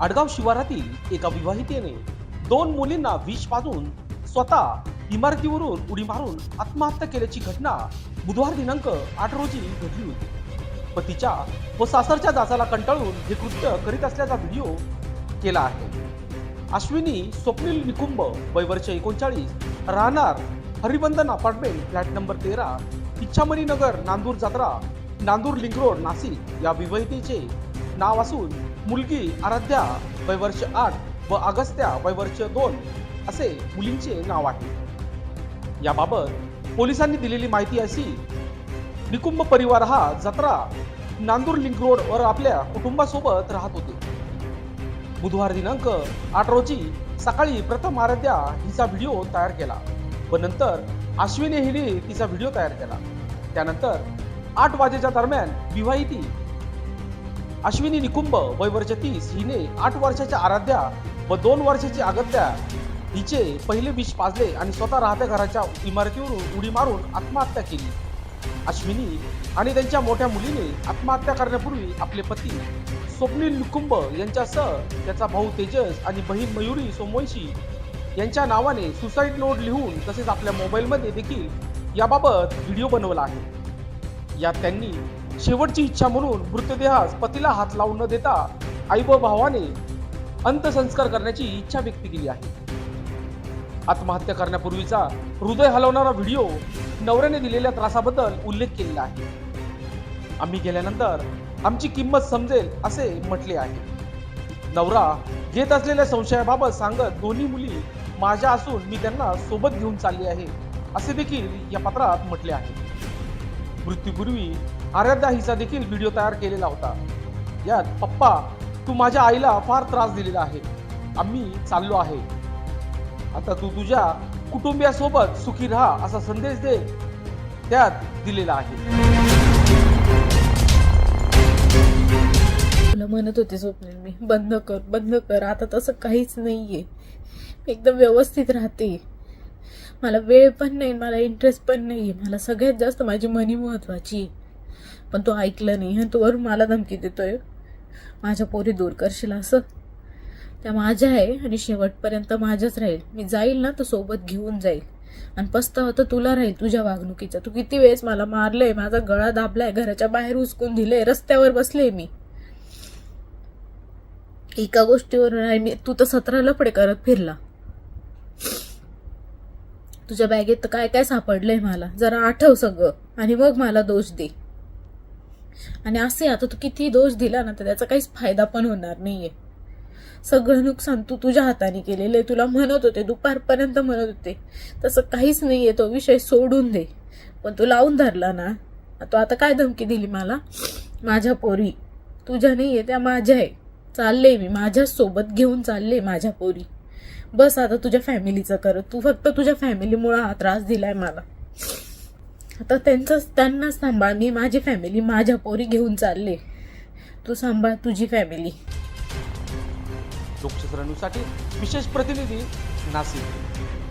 आडगाव शिवारातील एका विवाहितेने दोन मुलींना विष पाजून स्वतः इमारतीवरून उडी मारून आत्महत्या केल्याची घटना बुधवार दिनांक आठ रोजी घडली होती. पतीच्या व सासरच्या जाचाला कंटाळून हे कृत्य करीत असल्याचा व्हिडिओ केला आहे. अश्विनी स्वप्नील निकुंभ वय वर्ष एकोणचाळीस राहणार हरिबंधन अपार्टमेंट फ्लॅट नंबर तेरा इच्छामणी नगर नांदूर जत्रा नांदूर लिंक रोड नाशिक या विवाहितेचे नाव असून मुलगी आराध्या वयवर्ष आठ व अगस्त्या वयवर्ष दोन असे मुलींचे नाव आहे. याबाबत पोलिसांनी दिलेली माहिती अशी निकुंभ परिवार हा जत्रा नांदूर लिंक रोड वर आपल्या कुटुंबासोबत राहत होते. बुधवार दिनांक आठ रोजी सकाळी प्रथम आराध्या हिचा व्हिडिओ तयार केला व नंतर अश्विनी हिने तिचा व्हिडिओ तयार केला. त्यानंतर आठ वाजेच्या दरम्यान विवाहिती अश्विनी निकुंभ वय वर्ष तीस हिने आठ वर्षाच्या आराध्या व दोन वर्षाची अगत्या हिचे पहिले विष पाजले आणि स्वतः राहत्या घराच्या इमारतीवरून उडी मारून आत्महत्या केली. अश्विनी आणि त्यांच्या मोठ्या मुलीने आत्महत्या करण्यापूर्वी आपले पती स्वप्नील निकुंभ यांच्यासह त्याचा भाऊ तेजस आणि बहीण मयुरी सोमवंशी यांच्या नावाने सुसाईड नोट लिहून तसेच आपल्या मोबाईलमध्ये देखील याबाबत व्हिडिओ बनवला आहे. यात त्यांनी शेवटची इच्छा म्हणून मृतदेहास पतीला हात लावून न देता आई व भावाने अंत्यसंस्कार करण्याची इच्छा व्यक्त केली आहे. आत्महत्या करण्यापूर्वीचा हृदय हलवणारा व्हिडिओ नवऱ्याने दिलेल्या त्रासाबद्दल उल्लेख केलेला आहे. आम्ही गेल्यानंतर आमची किंमत समजेल असे म्हटले आहे. नवरा घेत असलेल्या संशयाबाबत सांगत दोन्ही मुली माझ्या असून मी त्यांना सोबत घेऊन चालली आहे असे देखील या पत्रात म्हटले आहे. मृत्यूपूर्वी आराध्या हिचा देखील व्हिडिओ तयार केलेला होता. यात पप्पा तू माझ्या आईला फार त्रास दिलेला आहे. आम्ही चाललो आहे. आता तू तुझ्या कुटुंबियासोबत सुखी राहा असा संदेश दे त्यात दिलेला आहे. तुला म्हणत होते स्वप्नील मी बंद कर बंद कर आता तसं काहीच नाहीये. मी एकदम व्यवस्थित राहते. मला वेळ पण नाही मला इंटरेस्ट पण नाही मला सगळ्यात जास्त माझी मनी महत्वाची आहे. पण तो ऐकलं नाही आणि तो वरून मला धमकी देतोय. माझ्या पोरी दूर करशील असं? त्या माझ्या आहे आणि शेवटपर्यंत माझ्याच राहील. मी जाईल ना तर सोबत घेऊन जाईल. आणि पस्तावा तर तुला राहील तुझ्या वागणुकीचा. तू किती वेळेस मला मारलंय माझा गळा दाबलाय घराच्या बाहेर उचकून दिलंय रस्त्यावर बसले मी. एका गोष्टीवरून आहे मी तू तर सतरा लपडे करत फिरला. तुझ्या बॅगेत तर काय काय सापडलंय मला. जरा आठव सगळं आणि मग मला दोष दे. आणि असे आता तू किती दोष दिला ना तर त्याचा काहीच फायदा पण होणार नाहीये. सगळं नुकसान तू तुझ्या हाताने केलेलं आहे. तुला म्हणत होते दुपारपर्यंत म्हणत होते. तसं काहीच नाहीये तो विषय सोडून दे. पण तू लावून धरला ना तो आता काय धमकी दिली मला? माझ्या पोरी. तुझ्या नाहीये त्या माझ्या आहे. चालले मी माझ्याच सोबत घेऊन चालले माझ्या पोरी. बस आता तुझ्या फॅमिलीचं कर. तू फक्त तुझ्या फॅमिलीमुळं हा त्रास दिलाय मला. आता त्यांचंच त्यांनाच सांभाळ. मी माझी फॅमिली माझ्या पोरी घेऊन चालले. तू सांभाळ तुझी फॅमिली लोकशास्त्र विशेष प्रतिनिधी नाशिक.